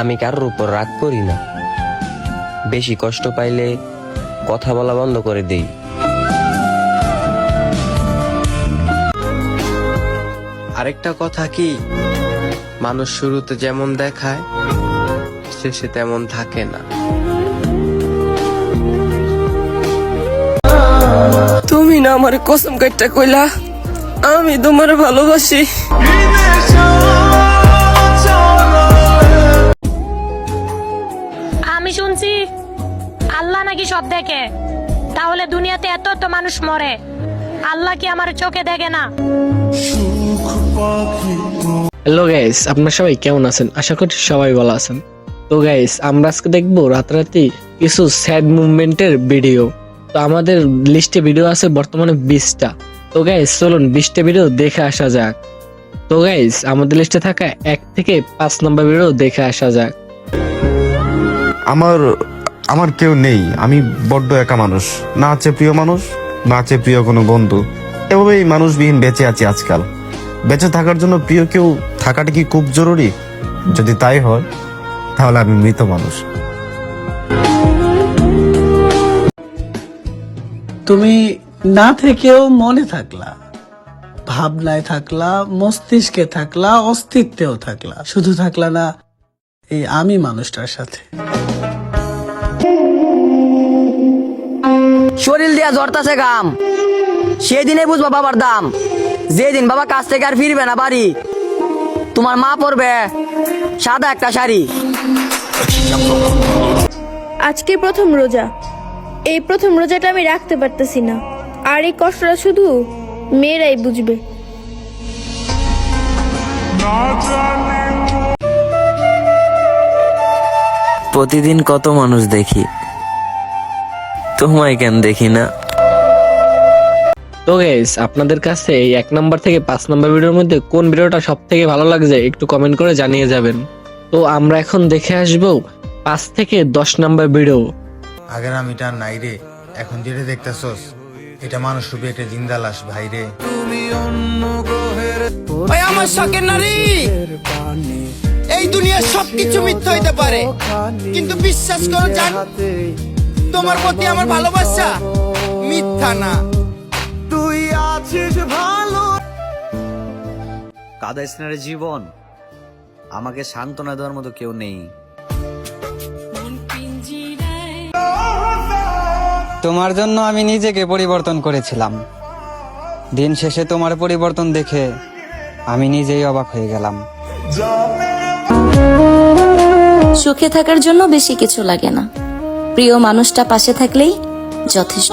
আমি কারোর উপর রাগ করি না। বেশি কষ্ট পাইলে কথা বলা বন্ধ করে দেই। আরেকটা কথা কি? মানুষ শুরুতে যেমন দেখায়, শেষে তেমন থাকে না। তুমি না আমার কসম কাটটা কইলা, আমি তোমার ভালোবাসি। আমি শুনছি আল্লাহ নাকি সব দেখে। তাহলে দুনিয়াতে এত এত মানুষ মরে। আল্লাহ কি আমার চোখে দেখে না? হ্যালো গাইস, আপনারা সবাই কেমন আছেন? আশা করি সবাই ভালো আছেন। তো গাইস, আমরা আজকে দেখব রাতারাতি কিছু স্যাড মুভমেন্টের ভিডিও তো আমাদের লিস্টে ভিডিও আছে বর্তমানে বিশটা। তো গাইস, চলুন বিশটা ভিডিও দেখে আসা যাক। তো গাইস, আমাদের লিস্টে থাকা এক থেকে পাঁচ নম্বর ভিডিও দেখে আসা যাক। আমার আমার কেউ নেই। আমি বড্ড একা মানুষ। না আছে প্রিয় মানুষ, না আছে প্রিয় কোনো বন্ধু। এভাবেই মানুষবিহীন বেঁচে আছি আজকাল। বেঁচে থাকার জন্য প্রিয় কেউ থাকাটা কি খুব জরুরি? যদি তাই হয়, তাহলে আমি মৃত মানুষ। তুমি না থেকেও মনে থাকলা, ভাবনায় থাকলা, মস্তিষ্কে থাকলা, অস্তিত্বেও থাকলা। শুধু থাকলা না এই আমি মানুষটার সাথে। শরীর দিয়া ঝরতাছে গাম সেদিনে বুঝবা বাবার দাম। যেদিন বাবা কাছ থেকে আর ফিরবে না বাড়ি তোমার মা পরবে সাদা একটা শাড়ি। আজকে প্রথম রোজা। এই প্রথম রোজাটা আমি রাখতে পারতেছি না। আর এই কষ্টটা শুধু মেয়েরাই বুঝবে। প্রতিদিন কত মানুষ দেখি। তোমায় কেন দেখি না? তো গাইস আপনাদের কাছে এই এক নম্বর থেকে পাঁচ নম্বর ভিডিওর মধ্যে কোন ভিডিওটা সব থেকে ভালো লাগছে একটু কমেন্ট করে জানিয়ে যাবেন। তো আমরা এখন দেখে আসব পাঁচ থেকে দশ নম্বর ভিডিও আগের আমি আমিটা নাই রে এখন যেটা দেখতেছস এটা মানুষ রূপে একটা জিন্দা লাশ ভাই রে। ওই আমার শখের নারী! এই দুনিয়ার সবকিছু মিথ্যা হইতে পারে। কিন্তু বিশ্বাস করো জান তোমার প্রতি আমার ভালোবাসা মিথ্যা না। কাদা স্নানের জীবন আমাকে সান্ত্বনা দেওয়ার মতো কেউ নেই। তোমার জন্য আমি নিজেকে পরিবর্তন করেছিলাম। দিন শেষে তোমার পরিবর্তন দেখে আমি নিজেই অবাক হয়ে গেলাম। সুখে থাকার জন্য বেশি কিছু লাগে না। প্রিয় মানুষটা পাশে থাকলেই যথেষ্ট।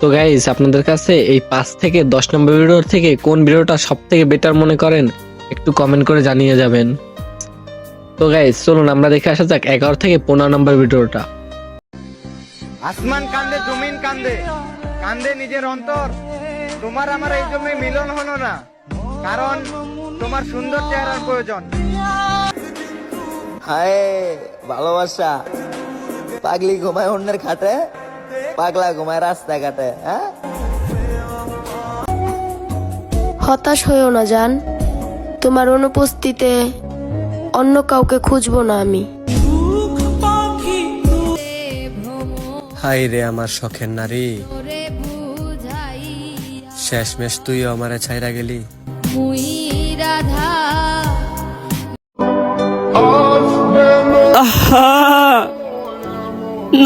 তো গাইজ আপনাদের কাছে এই পাঁচ থেকে দশ নম্বর ভিডিওর থেকে কোন ভিডিওটা সব থেকে বেটার মনে করেন একটু কমেন্ট করে জানিয়ে যাবেন। তো গাইজ চলুন আমরা দেখে আসা যাক এগারো থেকে পনেরো নম্বর ভিডিওটা আসমান কান্দে জমিন কান্দে কান্দে নিজের অন্তর। তোমার আমার এই জন্য মিলন হলো না। কারণ তোমার সুন্দর চেহারার প্রয়োজন। হায় ভালোবাসা। পাগলি ঘুমায় অন্যের খাটে পাগলা ঘুমায় রাস্তায় ঘাটে হ্যাঁ? হতাশ হয়েও না জান। তোমার অনুপস্থিতিতে অন্য কাউকে খুঁজবো না আমি। হাই রে আমার শখের নারী। শেষমেশ তুইও আমারে ছাইরা গেলি।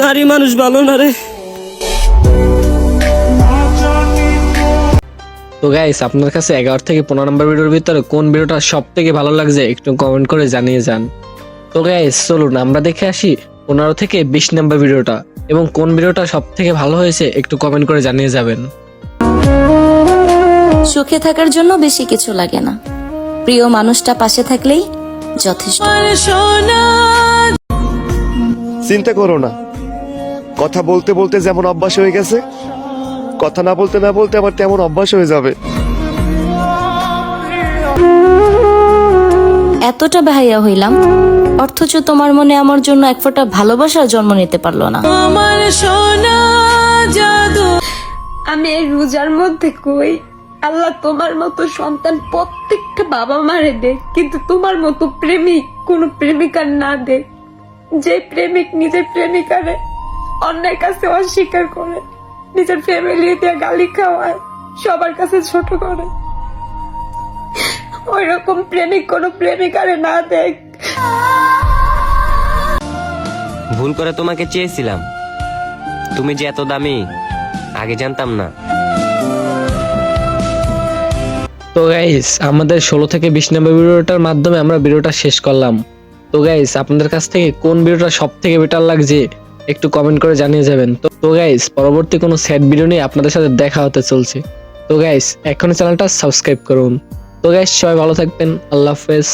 নারী মানুষ ভালো না রে। তো গাইস আপনার কাছে এগারো থেকে পনেরো নম্বর ভিডিওর ভিতরে কোন ভিডিওটা সব থেকে ভালো লাগছে একটু কমেন্ট করে জানিয়ে যান। তো গাইস চলুন, আমরা দেখে আসি পনেরো থেকে বিশ নম্বর ভিডিওটা এবং কোন ভিডিওটা সব থেকে ভালো হয়েছে একটু কমেন্ট করে জানিয়ে যাবেন। সুখে থাকার জন্য বেশি কিছু লাগে না। প্রিয় মানুষটা পাশে থাকলেই যথেষ্ট। চিন্তা করো না। কথা বলতে বলতে যেমন অভ্যাস হয়ে গেছে কথা না বলতে না বলতে আবার তেমন অভ্যাস হয়ে যাবে। এতটা ভাইয়া হইলাম অথচ তোমার মনে আমার জন্য এক ফোঁটা ভালোবাসার জন্ম নিতে পারল না। আমার সোনা জাদু। আমি রোজার মধ্যে কই? আল্লাহ তোমার মতো সন্তান প্রত্যেকটা বাবা মারে দে, কিন্তু তোমার মতো প্রেমিক কোনো প্রেমিকার না দে। যে প্রেমিক নিজের প্রেমিকারে অন্যের কাছে অস্বীকার করে, নিজের ফ্যামিলি দিয়ে গালি খাওয়ায়, সবার কাছে ছোট করে। ওই রকম প্রেমিক কোনো প্রেমিকারে না দেখ। ভুল করে তোমাকে চেয়েছিলাম। তুমি যে এত দামি, আগে জানতাম না। তো গাইস আমাদের ষোলো থেকে বিশ নম্বর ভিডিওটার মাধ্যমে আমরা ভিডিওটা শেষ করলাম। তো গাইস আপনাদের কাছ থেকে কোন ভিডিওটা সব থেকে বেটার লাগছে একটু কমেন্ট করে জানিয়ে যাবেন। তো তো গাইস পরবর্তী কোনো স্যাড ভিডিও নিয়ে আপনাদের সাথে দেখা হতে চলছে। তো গাইস এখন চ্যানেলটা সাবস্ক্রাইব করুন। তো গাইস সবাই ভালো থাকবেন। আল্লাহ হাফেজ।